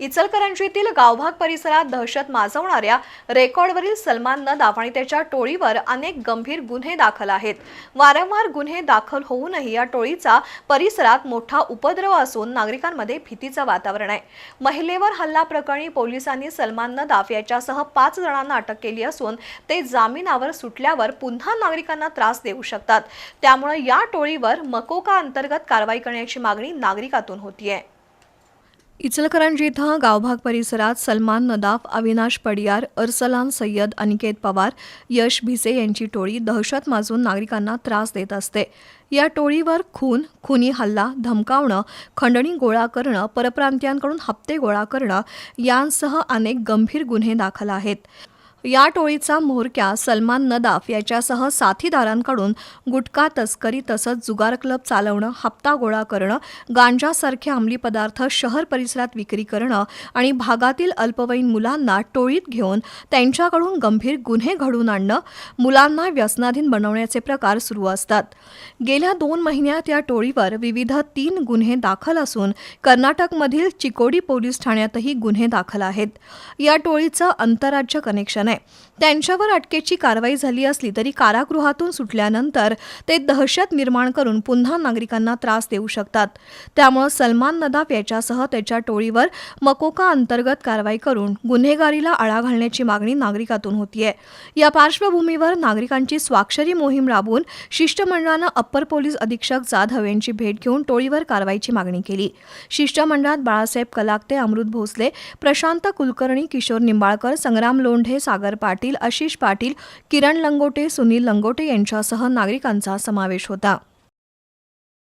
इचलकरंजीतील गावभाग परिसरात दहशत माजवणाऱ्या रेकॉर्डवरील सलमान नदाफ आणि त्याच्या टोळीवर अनेक गंभीर गुन्हे दाखल आहेत. वारंवार गुन्हे दाखल होऊनही या टोळीचा परिसरात मोठा उपद्रव असून नागरिकांमध्ये भीतीचं वातावरण आहे. महिलेवर हल्ला प्रकरणी पोलिसांनी सलमान नदाफ याच्यासह पाच जणांना अटक केली असून ते जामिनावर सुटल्यावर पुन्हा नागरिकांना त्रास देऊ शकतात. त्यामुळे या टोळीवर मकोका अंतर्गत कारवाई करण्याची मागणी नागरिकातून होतीये. इचलकरंजी इथं गावभाग परिसरात सलमान नदाफ अविनाश पडियार अरसलान सय्यद अनिकेत पवार यश भिसे यांची टोळी दहशत माजून नागरिकांना त्रास देत असते. या टोळीवर खून खुनी हल्ला धमकावणं खंडणी गोळा करणं परप्रांतीयांकडून हप्ते गोळा करणं यांसह अनेक गंभीर गुन्हे दाखल आहेत. या टोळीचा म्होरक्या सलमान नदाफ याच्यासह साथीदारांकडून गुटखा तस्करी तसंच जुगार क्लब चालवणं हप्ता गोळा करणं गांजासारखे अंमली पदार्थ शहर परिसरात विक्री करणं आणि भागातील अल्पवयीन मुलांना टोळीत घेऊन त्यांच्याकडून गंभीर गुन्हे घडवून आणणं मुलांना व्यसनाधीन बनवण्याचे प्रकार सुरू असतात. गेल्या दोन महिन्यात या टोळीवर विविध तीन गुन्हे दाखल असून कर्नाटकमधील चिकोडी पोलीस ठाण्यातही गुन्हे दाखल आहेत. या टोळीचं आंतरराज्य कनेक्शन आहे त्यांच्यावर अटकेची कारवाई झाली असली तरी कारागृहातून सुटल्यानंतर ते दहशत निर्माण करून पुन्हा नागरिकांना त्रास देऊ शकतात. त्यामुळे सलमान नदाफ याच्यासह त्याच्या टोळीवर मकोका अंतर्गत कारवाई करून गुन्हेगारीला आळा घालण्याची मागणी नागरिकातून होतीये. या पार्श्वभूमीवर नागरिकांची स्वाक्षरी मोहीम राबवून शिष्टमंडळानं अप्पर पोलीस अधीक्षक जाधव यांची भेट घेऊन टोळीवर कारवाईची मागणी केली. शिष्टमंडळात बाळासाहेब कलाकते अमृत भोसले प्रशांत कुलकर्णी किशोर निंबाळकर संग्राम लोंढे सागर सागर पाटील आशिष पाटील किरण लंगोटे सुनील लंगोटे यांच्यासह नागरिकांचा समावेश होता.